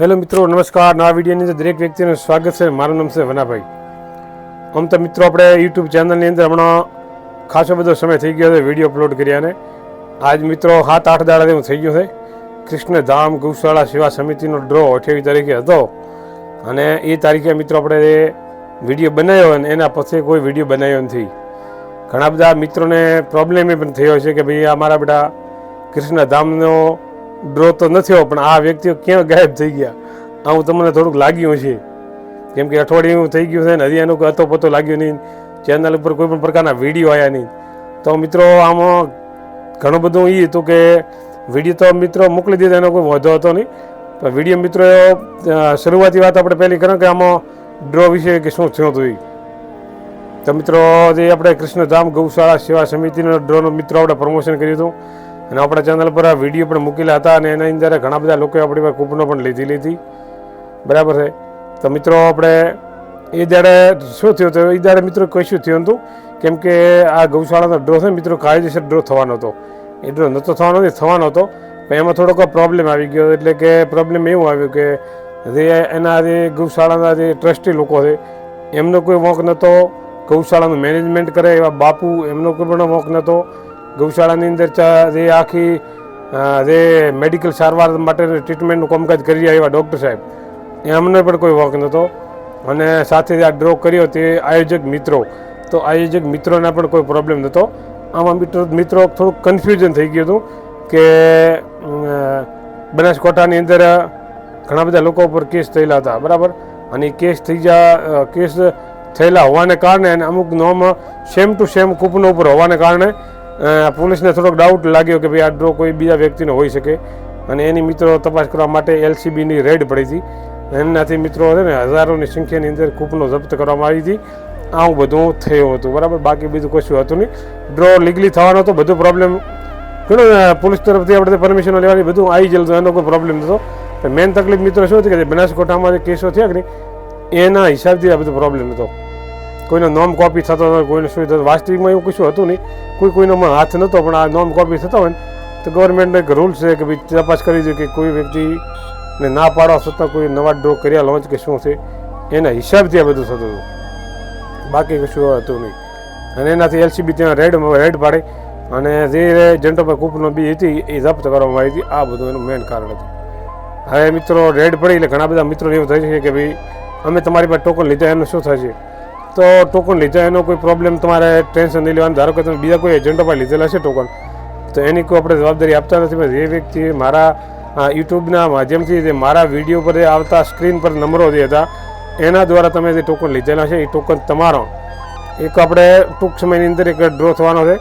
Hello મિત્રો, નમસ્કાર. નવા વિડીયોની અંદર દરેક વ્યક્તિનું સ્વાગત છે. મારું નામ છે વનાભાઈ. આમ તો મિત્રો, આપણે યુટ્યુબ ચેનલની અંદર હમણાં ખાસો બધો સમય થઈ ગયો છે વીડિયો અપલોડ કર્યાને. આજ મિત્રો, સાત આઠ દાડા જેવું થઈ ગયું છે. કૃષ્ણ ગૌશાળા સેવા સમિતિનો ડ્રો અઠ્યાવીસ તારીખે હતો. અને એ તારીખે મિત્રો, આપણે વીડિયો બનાવ્યો અને એના પછી કોઈ વીડિયો બનાવ્યો નથી. ઘણા બધા મિત્રોને પ્રોબ્લેમ એ પણ થયો છે કે ભાઈ આ મારા બેટા કૃષ્ણ ડ્રો તો નથી પણ આ વ્યક્તિઓ ક્યાં ગાયબ થઈ ગયા? આવું તમને થોડુંક લાગ્યું છે કેમ કે અઠવાડિયું થઈ ગયું છે ને, હજી એનો અતો પતો લાગ્યો નહીં. ચેનલ ઉપર કોઈ પણ પ્રકારના વીડિયો આવ્યા નહીં. તો મિત્રો, આમાં ઘણું બધું એ હતું કે વીડિયો તો મિત્રો મોકલી દીધા, એનો કોઈ વાંધો હતો નહીં. પણ વીડિયો મિત્રો શરૂઆતી વાત આપણે પહેલી કરો કે આમાં ડ્રો વિશે કે શું થયું હતું એ તો મિત્રો, જે આપણે કૃષ્ણધામ ગૌશાળા સેવા સમિતિનો ડ્રોનો મિત્રો આપણે પ્રમોશન કર્યું હતું. અને આપણા ચેનલ પર આ વીડિયો પણ મૂકેલા હતા અને એના અંદર ઘણા બધા લોકોએ આપણી પાસે કૂપનો પણ લીધી લીધી. બરાબર છે? તો મિત્રો આપણે એ જ્યારે શું થયું હતું? એ જ્યારે મિત્રો કશું થયું હતું? કેમ કે આ ગૌશાળાનો ડ્રો છે મિત્રો કાયદેસર ડ્રો થવાનો હતો. એ ડ્રો નહોતો થવાનો નથી થવાનો હતો. પણ એમાં થોડોક પ્રોબ્લેમ આવી ગયો. એટલે કે પ્રોબ્લેમ એવું આવ્યું કે જે એના જે ગૌશાળાના જે ટ્રસ્ટી લોકો છે, એમનો કોઈ વોક નહોતો. ગૌશાળાનું મેનેજમેન્ટ કરે એવા બાપુ, એમનો કોઈ પણ વોક નહોતો. ગૌશાળાની અંદર જે આખી જે મેડિકલ સારવાર માટે ટ્રીટમેન્ટનું કામકાજ કરી રહ્યા એવા ડૉક્ટર સાહેબ એમને પણ કોઈ વોક નહોતો. અને સાથે આ ડ્રો કર્યો તે આયોજક મિત્રો, તો આયોજક મિત્રોના પણ કોઈ પ્રોબ્લેમ નહોતો. આમાં મિત્રો મિત્રો, થોડુંક કન્ફ્યુઝન થઈ ગયું હતું કે બનાસકાંઠાની અંદર ઘણા બધા લોકો ઉપર કેસ થયેલા હતા, બરાબર? અને એ કેસ થઈ જા કેસ થયેલા હોવાને કારણે અને અમુક નોમ સેમ ટુ સેમ કૂપનો ઉપર હોવાને કારણે પોલીસને થોડોક ડાઉટ લાગ્યો કે ભાઈ આ ડ્રો કોઈ બીજા વ્યક્તિનો હોઈ શકે. અને એની મિત્રો તપાસ કરવા માટે એલસીબીની રેડ પડી હતી. એમનાથી મિત્રો છે ને, હજારોની સંખ્યાની અંદર કૂપનો જપ્ત કરવામાં આવી હતી. આવું બધું થયું હતું. બરાબર? બાકી બીજું કશું હતું નહીં. ડ્રો લીગલી થવાનો હતો, બધો પ્રોબ્લેમ ઘણો પોલીસ તરફથી આપણે પરમિશન લેવાની બધું આવી ગયેલું એનો કોઈ પ્રોબ્લેમ નહોતો. મેન તકલીફ મિત્રો શું હતી કે બનાસકોઠામાં જે કેસો થયા કે એના હિસાબથી આ બધો પ્રોબ્લેમ હતો. કોઈનો નોમ કોપી થતો હતો કોઈને શું થતું વાસ્તવિકમાં એવું કશું હતું નહીં. કોઈ કોઈનો હાથ નહોતો, પણ આ નોમ કોપી થતો હોય ને, તો ગવર્મેન્ટનો એક રૂલ છે કે ભાઈ તપાસ કરી દે કે કોઈ વ્યક્તિને ના પાડવા છતાં કોઈ નવા ડ્રો કર્યા લોન્ચ કે શું છે, એના હિસાબથી આ બધું થતું હતું. બાકી કશું હતું નહીં. અને એનાથી એલસીબી ત્યાં રેડ રેડ પાડે. અને જે જંટો પર કૂપનો બી હતી, એ જપ્ત કરવામાં આવી હતી. આ બધું એનું મેન કારણ હતું. હવે મિત્રો રેડ પડી એટલે ઘણા બધા મિત્રો એવું થાય છે કે ભાઈ, અમે તમારી પાસે ટોકન લીધા એનું શું થશે તો ટોકન લીધા, એનો કોઈ પ્રોબ્લેમ તમારે ટેન્શન નહીં લેવાનું. ધારો કે તમે બીજા કોઈ એજન્ટો પર લીધેલા છે ટોકન તો એની કોઈ આપણે જવાબદારી આપતા નથી. પણ જે વ્યક્તિ મારા યુટ્યુબના માધ્યમથી જે મારા વીડિયો પર આવતા સ્ક્રીન પર નંબરો જે હતા, એના દ્વારા તમે જે ટોકન લીધેલા છે, એ ટોકન તમારો. એક આપણે ટૂંક સમયની અંદર એક ડ્રો થવાનો છે.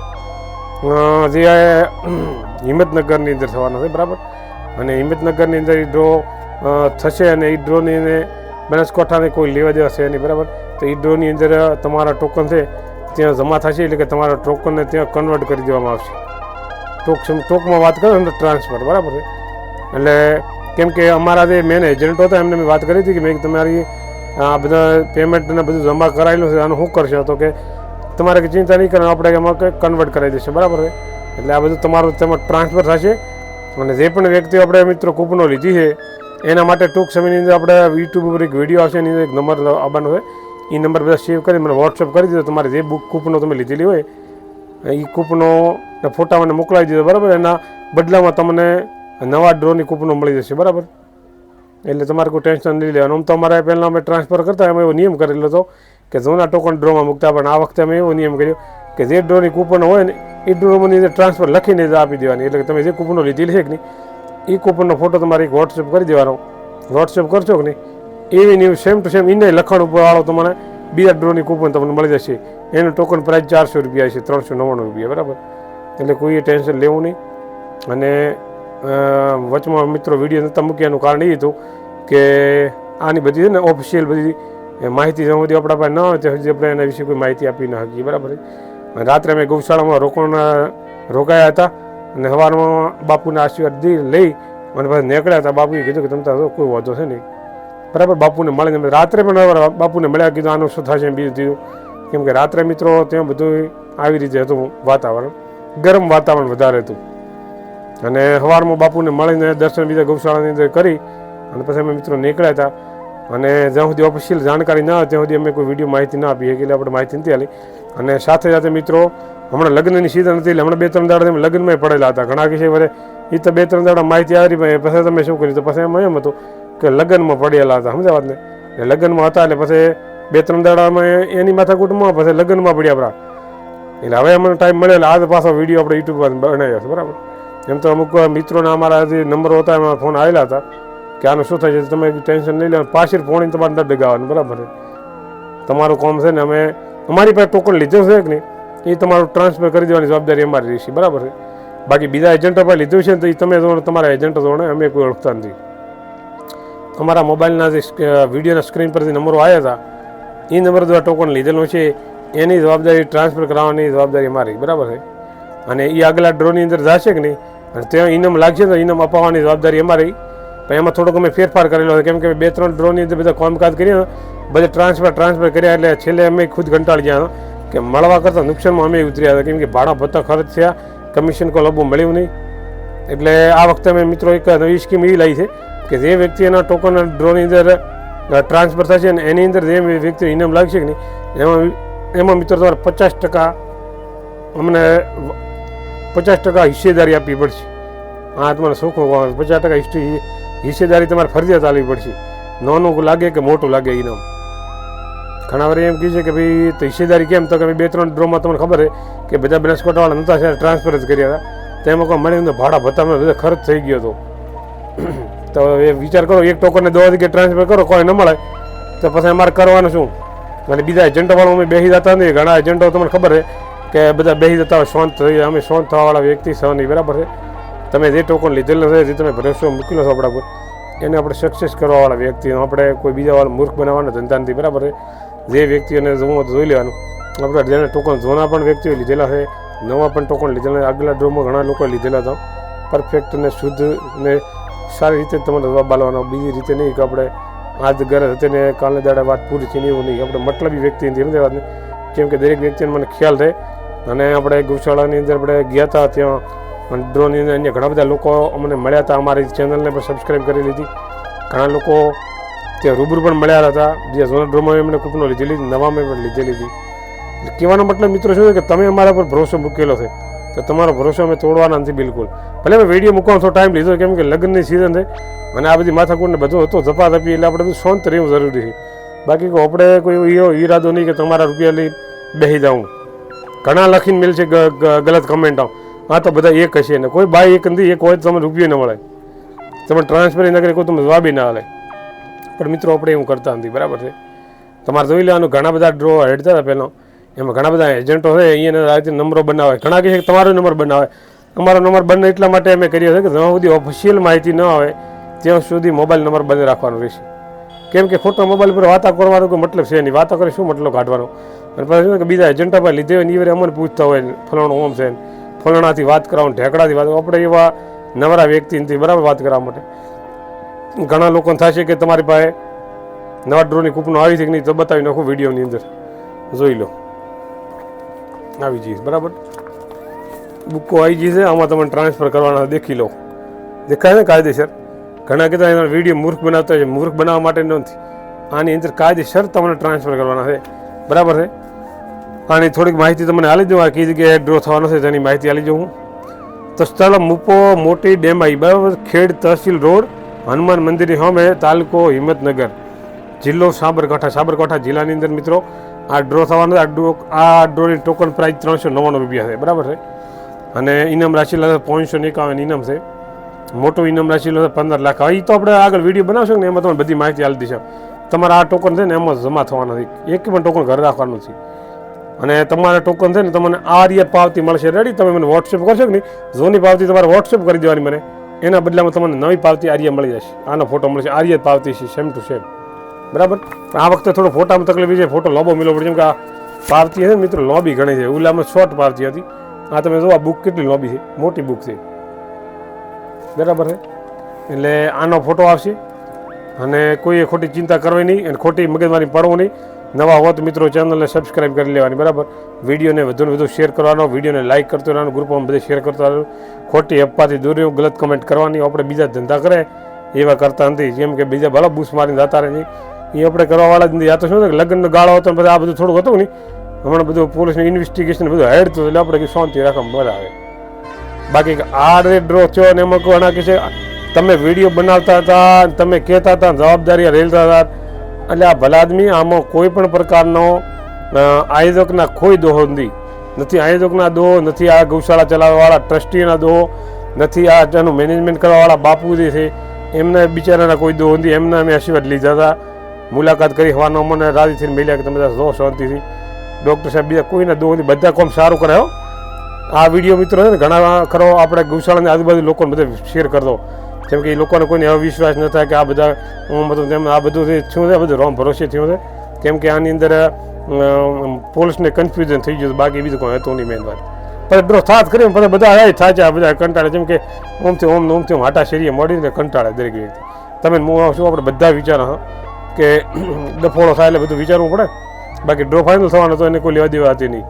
જે હિંમતનગરની અંદર થવાનો છે, બરાબર? અને હિંમતનગરની અંદર એ ડ્રો થશે અને એ ડ્રોની બનાસકાંઠાને કોઈ લેવા દેવા છે નહીં, બરાબર? તો એ ડ્રોની અંદર તમારા ટોકન છે, ત્યાં જમા થશે, એટલે કે તમારા ટોકનને ત્યાં કન્વર્ટ કરી દેવામાં આવશે. ટોક ટોકમાં વાત કરો ને ટ્રાન્સફર બરાબર છે? એટલે કેમ કે અમારા જે મેન એજન્ટો હતા, એમને મેં વાત કરી હતી કે મેં તમારી આ બધા પેમેન્ટ ને બધું જમા કરાયેલું છે, આનું શું કરશે? તો કે, તમારે ચિંતા નહીં કરવાનું, આપણે એમાં કન્વર્ટ કરાવી દઈશું, બરાબર છે? એટલે આ બધું તમારું તેમાં ટ્રાન્સફર થશે. અને જે પણ વ્યક્તિઓ આપણે મિત્રો કૂપનો લીધી છે એના માટે ટૂંક સમયની અંદર આપણે યુટ્યુબ ઉપર એક વીડિયો આવશે, એની એક નંબર આવવાનો હોય. એ નંબર બધા સેવ કરી, મને વોટ્સઅપ કરી દીધો. તમારે જે બુક કૂપનો તમે લીધેલી હોય, એ કૂપનો ફોટા મને મોકલાવી દીધો, બરાબર? એના બદલામાં તમને નવા ડ્રોની કૂપનો મળી જશે, બરાબર? એટલે તમારે કોઈ ટેન્શન નહીં લેવાનું. આમ તો અમારે પહેલાં અમે ટ્રાન્સફર કરતા, અમે એવો નિયમ કરેલો હતો કે જૂના ટોકન ડ્રોમાં મૂકતા, પણ આ વખતે અમે એવો નિયમ કર્યો કે જે ડ્રોની કૂપનો હોય ને, એ ડ્રોની અંદર ટ્રાન્સફર લખીને જ આપી દેવાની. એટલે તમે જે કૂપનો લીધેલી છે કે નહીં એ કૂપનનો ફોટો તમારે એક વોટ્સએપ કરી દેવાનો. વોટ્સએપ કરશો કે નહીં? એવી ન્યૂ સેમ ટુ સેમ એને લખાણ ઉપર વાળો તમને બીજા ડ્રોની કૂપન તમને મળી જશે. એનું ટોકન પ્રાઇસ ચારસો રૂપિયા છે, ત્રણસો નવ્વાણું રૂપિયા, બરાબર? એટલે કોઈએ ટેન્શન લેવું નહીં. અને વચમાં મિત્રો વીડિયો નહોતા મૂક્યાનું કારણ એ હતું કે આની બધી છે ને ઓફિશિયલ બધી માહિતી જ્યાં સુધી આપણા પાસે ન આવે ત્યાં સુધી આપણે એના વિશે કોઈ માહિતી આપી ન શકીએ, બરાબર રાત્રે અમે ગૌશાળામાં રોકાણ, રોકાયા હતા. અને સવારમાં બાપુના આશીર્વાદ લઈ અને પછી નીકળ્યા હતા. બાપુએ કીધું કે તમે તારો કોઈ વાંધો છે નહીં. બરાબર, બાપુને મળીને અમે રાત્રે પણ બાપુને મળ્યા, કીધું, આનું શું થશે? બીજું કીધું. કેમ કે રાત્રે મિત્રો, ત્યાં બધું આવી રીતે હતું વાતાવરણ. ગરમ વાતાવરણ વધારે હતું. અને સવારમાં બાપુને મળીને દર્શન બીજા ગૌશાળાની અંદર કરી અને પછી અમે મિત્રો નીકળ્યા હતા. અને જ્યાં સુધી ઓફિશિયલ જાણકારી ના હોય ત્યાં સુધી અમે કોઈ વીડિયો માહિતી ના આપી. એટલે આપણે માહિતી નથી આલી અને સાથે સાથે મિત્રો હમણાં લગ્નની સીઝન હતી એટલે હમણાં બે ત્રણ દાડા તમે લગ્નમાં પડેલા હતા. ઘણા કિસ્સે વરે એ તો બે ત્રણ દાડા માહિતી આવી પછી તમે શું કર્યું? તો પછી એમ એમ હતું કે લગ્નમાં પડેલા હતા સમજ્યા વાત ને એટલે લગ્નમાં હતા એટલે પછી બે ત્રણ દાડામાં એની માથાકૂટમાં પછી લગ્નમાં પડ્યા આપણા એટલે હવે અમને ટાઈમ મળેલો આજ પાછો વીડિયો આપણે યુટ્યુબ પર બનાવ્યો છે બરાબર? એમ તો અમુક મિત્રોના અમારા જે નંબર હતા એમાં ફોન આવેલા હતા કે આનું શું થાય છે તમે ટેન્શન નહીં લેવાનું પાછળ ફોન તમારે ન ડગાવવાનું બરાબર તમારું કામ છે ને અમે અમારી પાસે ટોકન લીધું છે કે નહીં? એ તમારું ટ્રાન્સફર કરી દેવાની જવાબદારી અમારી રહેશે, બરાબર છે? બાકી બીજા એજન્ટો પાસે લીધું છે ને તો એ તમે તમારા એજન્ટો જોડે અમે કોઈ ઓળખતા નથી. તમારા મોબાઈલના જે વિડીયોના સ્ક્રીન પરથી નંબરો આવ્યા હતા એ નંબર દ્વારા ટોકન લીધેલો છે, એની જવાબદારી ટ્રાન્સફર કરાવવાની જવાબદારી અમારી, બરાબર છે? અને એ આગલા ડ્રોની અંદર જશે કે નહીં? અને ત્યાં ઇનામ લાગશે તો ઇનામ અપાવવાની જવાબદારી અમારી. પણ એમાં થોડોક અમે ફેરફાર કરેલો હતો કેમ કે બે ત્રણ ડ્રોની અંદર બધા કામકાજ કરીએ ને, બધા ટ્રાન્સફર ટ્રાન્સફર કર્યા એટલે છેલ્લે અમે ખુદ કંટાળી ગયા. કે મળવા કરતાં નુકસાનમાં અમે ઉતર્યા હતા. કેમ કે ભાડા ભત્તા ખર્ચ થયા કમિશન કોઈ લબું મળ્યું નહીં. એટલે આ વખતે અમે મિત્રો એક નવી સ્કીમ એવી લાવી છે કે જે વ્યક્તિ એના ટોકન ડ્રોની અંદર ટ્રાન્સફર થશે ને એની અંદર જે વ્યક્તિ ઇનામ લાગશે કે નહીં, એમાં એમાં મિત્રો તમારે પચાસ ટકા અમને પચાસ ટકા હિસ્સેદારી આપવી પડશે. હા તમારે સુખો પચાસ ટકા હિસ્સેદારી તમારે ફરજિયાત આપવી પડશે. નાનું લાગે કે મોટું લાગે ઇનામ? ઘણા વાર એમ કહે છે કે ભાઈ તો હિસ્સેદારી કેમ? તો કે બે, ત્રણ ડ્રોમાં તમને ખબર છે કે બધા બનાસકાંઠાવાળા નહોતા છે, ટ્રાન્સફર જ કર્યા હતા. તેમાં કોઈ મળે તો ભાડા ભત્તામાં બધા ખર્ચ થઈ ગયો હતો. તો એ વિચાર કરો, એક ટોકનને દો કે ટ્રાન્સફર કરો, કોઈ ન મળે. તો પછી અમારે કરવાનું શું? અને બીજા એજન્ટોવાળા અમે બેસી જતા નથી ઘણા એજન્ટો તમને ખબર છે કે બધા બેસી જતા હોય, શાંત થઈ અમે શાંત થવાવાળા વ્યક્તિ સહ નહીં, બરાબર છે? તમે જે ટોકન લીધેલો છે, જે તમે ભરોસો મૂકેલો છો આપણા પર, એને આપણે સક્સેસ કરવાવાળા વ્યક્તિ. આપણે કોઈ બીજા વાળા મૂર્ખ બનાવવાના ધંધા નથી બરાબર છે? જે વ્યક્તિઓને જોવું તો જોઈ લેવાનું. આપણે જેને ટોકન જોના પણ વ્યક્તિઓ લીધેલા છે, નવા પણ ટોકન લીધેલા આગલા ડ્રોમાં ઘણા લોકો લીધેલા હતા પરફેક્ટ ને શુદ્ધ ને સારી રીતે તમારે જવાબ બાલવાનો બીજી રીતે નહીં કે આપણે આજ ઘરે હતી ને કાલને દાડે વાત પૂરી થઈને એવું નહીં. આપણે મતલબી વ્યક્તિ નથી કેમ કે દરેક વ્યક્તિને મને ખ્યાલ રહે અને આપણે ગૌશાળાની અંદર આપણે ગયા હતા ત્યાં. ડ્રોની અંદર અન્ય ઘણા બધા લોકો અમને મળ્યા હતા અમારી ચેનલને પણ સબસ્ક્રાઈબ કરી લીધી. ઘણા લોકો ત્યાં રૂબરૂ પણ મળ્યા હતા. જે ઝોનલ ડ્રોમાં એમણે કૂપનો લીધેલી નવામાં પણ લીધેલી હતી. કહેવાનો મતલબ મિત્રો શું છે કે તમે અમારા પર ભરોસો મૂકેલો છે. તો તમારો ભરોસો અમે તોડવાના નથી બિલકુલ. ભલે અમે વીડિયો મૂકવાનો થોડો ટાઈમ લીધો, કેમ કે લગ્નની સિઝન છે અને આ બધી માથાકૂટને બધું હતો ઝપાઝપી એટલે આપણે બધું શાંત રહેવું જરૂરી છે. બાકી આપણે કોઈ એવો ઈરાદો નહીં કે તમારા રૂપિયા લઈ બેસી જાઉં. ઘણા લખીને મેલ છે ગલત કમેન્ટ આ તો બધા એક હશે ને. કોઈ બાય એક નથી, એક હોય તો તમને રૂપિયો ન મળે. તમે ટ્રાન્સફર ના કરે કોઈ તમને જવાબી ના હાલે પણ મિત્રો, આપણે એવું કરતા નથી, બરાબર છે? તમારે જોઈ લેવાનું, ઘણા બધા ડ્રો હેડતા હતા પહેલાં. એમાં ઘણા બધા એજન્ટો છે અહીંયા આ રીતે નંબરો બનાવે. ઘણા કહે છે તમારો નંબર બનાવે. અમારો નંબર બંધ એટલા માટે અમે કરીએ છીએ કે જ્યાં સુધી ઓફિશિયલ માહિતી ન આવે, ત્યાં સુધી મોબાઈલ નંબર બંધ રાખવાનો રહેશે. કેમ કે ખોટા મોબાઈલ પર વાતા કરવાનો કોઈ મતલબ છે નહીં. વાતો કરે શું મતલબ કાઢવાનો? અને પછી કે બીજા એજન્ટા પર લીધે હોય ને એ અમને પૂછતા હોય ફલાણો ઓમ છે ફલાણાથી વાત કરાવો ઢેકડાથી વાત આપણે એવા નવરા વ્યક્તિથી બરાબર વાત કરવા માટે. ઘણા લોકોને થશે કે તમારી પાસે નવા ડ્રોની કૂપનો આવી છે કે નહીં, તો બતાવી નાખું વિડીયોની અંદર. જોઈ લો. આવી જઈશ બરાબર? બુકો આવી ગઈ આમાં તમે ટ્રાન્સફર કરવાના દેખી લો. દેખાય ને કાયદેસર? ઘણા કહેતા એના વીડિયો મૂર્ખ બનાવતા છે. મૂર્ખ બનાવવા માટે નથી. આની અંદર કાયદેસર તમને ટ્રાન્સફર કરવાના છે. બરાબર છે? આની થોડીક માહિતી તમને આલી દઉં. આ કઈ જગ્યાએ ડ્રો થવાનો છે, તેની માહિતી આલી દઉં હું. તો સ્થળ મુપો મોટી ડેમાઈ. બરાબર? ખેડ તહસીલ રોડ. હનુમાન મંદિરની હોમે તાલુકો હિંમતનગર, જિલ્લો સાબરકાંઠા. સાબરકાંઠા જિલ્લાની અંદર મિત્રો, આ ડ્રો થવાનો, આ ડ્રો આ ડ્રોની ટોકન પ્રાઇસ ત્રણસો નવ્વાણું રૂપિયા છે. બરાબર છે? અને ઇનામ રાશિ પોઈન્ટસો એકાવન ઇનામ છે. મોટું ઇનામ રાશિ પંદર લાખ. એ તો આપણે આગળ વીડિયો બનાવશો ને એમાં તમને બધી માહિતી આપી દઈશું. તમારા આ ટોકન છે ને એમાં જમા થવાના નથી એક પણ ટોકન ઘરે રાખવાનું નથી અને તમારા ટોકન છે ને તમને આ રીતે પાવતી મળશે. રેડી તમે મને વોટ્સએપ કરશો કે નહીં? ઝોની પાવતી તમારે વોટ્સએપ કરી દેવાની મને. એના બદલામાં તમને નવી પાવતી આર્ય મળી જશે. આનો ફોટો મળશે આર્ય પાવતી છે સેમ ટુ સેમ બરાબર? આ વખતે થોડો ફોટામાં તકલીફ છે, ફોટો લોબો મિલો પડે. જેમ કે આ પાવતી છે મિત્રો, લોબી ઘણી છે. ઓલામાં શોર્ટ પાવતી હતી. આ તમે જો આ બુક કેટલી લોબી છે. મોટી બુક છે. બરાબર છે? એટલે આનો ફોટો આવશે. અને કોઈએ ખોટી ચિંતા કરવી નહીં અને ખોટી મગજમારી પડવું નહીં. નવા હોત મિત્રો ચેનલને સબસ્ક્રાઇબ કરી લેવાની, બરાબર? વિડીયોને વધુને વધુ શેર કરવાનો, વિડીયોને લાઇક કરતો રહેવાનું ગ્રુપમાં બધે શેર કરતો રહેવાનું. ખોટી અફવાથી દૂર રહેવું, ગલત કમેન્ટ કરવાની, આપણે બીજા ધંધા કરે, એવા કરતા નથી. જેમ કે બીજા ભલે બૂસ મારીને જતા રહે એ આપણે કરવાવાળા જ નથી. આ તો શું લગ્નનો ગાળો હતો બધા આ બધું થોડુંક હતું નહીં હમણાં બધું પોલીસનું ઇન્વેસ્ટિગેશન બધું હેડતું એટલે આપણે શાંતિ રાખવા મજા આવે. બાકી આ રે ડ્રો થયો ને એમાં કોના કે છે, તમે વીડિયો બનાવતા હતા તમે કહેતા હતા જવાબદારી રેલતા હતા. એટલે આ ભલાદમી આમાં કોઈ પણ પ્રકારનો આયોજકના કોઈ દોહો નથી. નથી આયોજકના દોહો, નથી આ ગૌશાળા ચલાવવાવાળા ટ્રસ્ટીના દોહો, નથી આ તેનું મેનેજમેન્ટ કરવાવાળા બાપુ જે છે, એમના બિચારાના કોઈ દોહો નથી. એમને અમે આશીર્વાદ લીધા હતા. મુલાકાત કરી હોવાનો મને રાજી થઈને મળ્યા કે તમે દો શાંતિથી. ડૉક્ટર સાહેબ બીજા કોઈના દોહો નથી. બધા કોમ સારું કરાયો આ વીડિયો મિત્રો છે ને, ઘણા ખરો આપણે ગૌશાળાની આજુબાજુ લોકોને બધા શેર કરતો જેમ કે એ લોકોને કોઈને એવો વિશ્વાસ ન થાય કે આ બધા, હું મતલબ તેમ આ બધું થયું છે બધું રોમ ભરોસે થયું છે, કેમ કે આની અંદર પોલીસને કન્ફ્યુઝન થઈ ગયું બાકી બીજું કોઈ હતું નહીં મેન વાત. પણ ડ્રો થાત કરીને પણ બધા આય થાય છે બધા કંટાળે, જેમ કે ઓમથી ઓમ ઓમથી ઓમ હાટા શેરીએ મળીને કંટાળે દરેક વ્યક્તિ તમે હું શું આપણે બધા વિચારો, હા, કે ડફોળો થાય એટલે બધું વિચારવું પડે. બાકી ડ્રો ફાઇનલ થવાનો તો એને કોઈ લેવા દેવા હતી નહીં.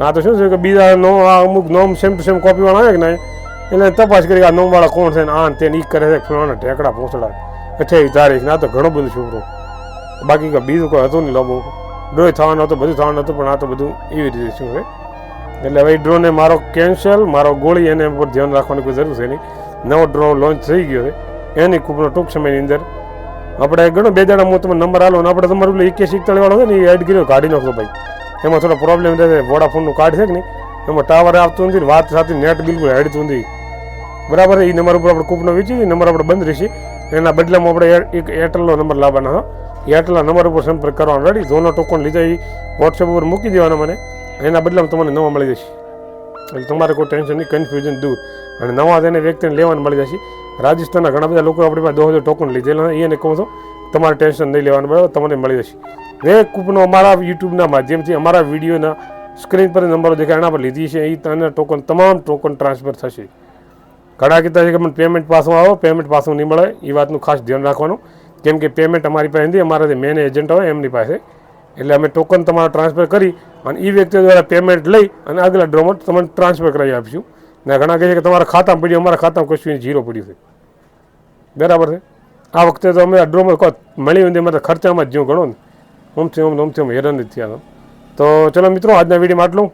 આ તો શું છે કે બીજા નો અમુક નોમ સેમ ટુ સેમ કોપીવાળા આવે કે નહીં? એટલે તપાસ કરી આ નોમવાળા કોણ છે ને આ તેને એ કરે છે. ફલાણા ઢેકડા પોસડા. અઠ્યાવીસ તારીખ ના તો ઘણું બધું છોકરો. બાકી બીજું કોઈ હતું નહીં લોબો. ડ્રોય થવાનું હતું, બધું થવાનું હતું, પણ આ તો બધું એવી રીતે શું છે. એટલે હવે ડ્રોને મારો કેન્સલ મારો ગોળી એને પર ધ્યાન રાખવાની કોઈ જરૂર છે નહીં. નવો ડ્રો લોન્ચ થઈ ગયો છે. એની કૂપનો ટૂંક સમયની અંદર. આપણે ઘણો બે દાડા હું તમને નંબર આલો ને આપણે તમારું પેલું એકે સિત્તેર વાળો છે ને, એ એડ કર્યો, કાઢી નાખો ભાઈ. એમાં થોડો પ્રોબ્લેમ રહે વોડાફોનનું કાર્ડ છે કે નહીં? એમાં ટાવર આવતું નથી વાત સાથે નેટ બિલકુલ હેડતું નથી. બરાબર એ નંબર ઉપર આપણે કૂપનો વેચી નંબર આપણે બંધ રહેશે. એના બદલામાં આપણે એક એરટેલનો નંબર લાવવાના, હા. એરટેલના નંબર ઉપર સંપર્ક કરવાનો. રેડી ઝોનો ટોકન લીધા એ વોટ્સએપ ઉપર મૂકી દેવાના મને. એના બદલામાં તમને નવા મળી જશે. એટલે તમારે કોઈ ટેન્શન નહીં કન્ફ્યુઝન દૂર. અને નવા તેને વ્યક્તિને લેવાનું મળી જશે. રાજસ્થાનના ઘણા બધા લોકો આપણી પાસે દો હજાર ટોકન લીધેલા. એને કહું છું, તમારે ટેન્શન નહીં લેવાનું, બરાબર? તમને મળી જશે. દરેક કૂપનો અમારા યુટ્યુબના માધ્યમથી, અમારા વિડીયોના સ્ક્રીન પર નંબરો દેખાય, એના પર લીધી છે. એ તને ટોકન, તમામ ટોકન ટ્રાન્સફર થશે. ઘણા કહેતા છે કે મને પેમેન્ટ પાછું આવો પેમેન્ટ પાછું નહીં મળે. એ વાતનું ખાસ ધ્યાન રાખવાનું. કેમ કે પેમેન્ટ અમારી પાસે નથી, અમારા જે મેન એજન્ટ હોય એમની પાસે. એટલે અમે ટોકન તમારો ટ્રાન્સફર કરી અને એ વ્યક્તિ દ્વારા પેમેન્ટ લઈ અને આગલા ડ્રોમાં તમને ટ્રાન્સફર કરાવી આપીશું. ને ઘણા કહે છે કે તમારા ખાતામાં પડ્યું, અમારા ખાતામાં કશું જીરો પડ્યું છે. બરાબર છે? આ વખતે તો અમે આ ડ્રોમાં કહો મળી નથી, અમારે ખર્ચામાં જ જ્યું ઘણો ને. ઓમથી ઓમ ઓમથી ઓમ હેરાન જ થયા તો ચલો મિત્રો, આજના વિડીયોમાં આટલું.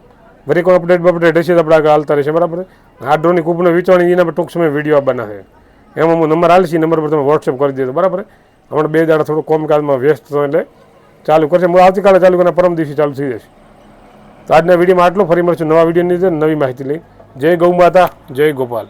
વરી કોઈ અપડેટ બપડેટ હશે તો આપણે આગળ હાલતા રહેશે, બરાબર? આ ડ્રોની કૂપનો વેચવાની એના પર ટૂંક સમય વીડિયો બનાવે એમાં હું નંબર આલીશ, એ નંબર પર તમે વોટ્સએપ કરી દેજો, બરાબર? હમણાં બે દાડા થોડું કોમકાજમાં વ્યસ્ત હતો એટલે ચાલુ કરશે. હું આવતીકાલે ચાલુ કરીને પરમ દિવસે ચાલુ થઈ જશે. તો આજના વિડીયોમાં આટલું. ફરી મળશું નવા વિડીયોની નવી માહિતી લઈ જય ગૌ માતા, જય ગોપાલ.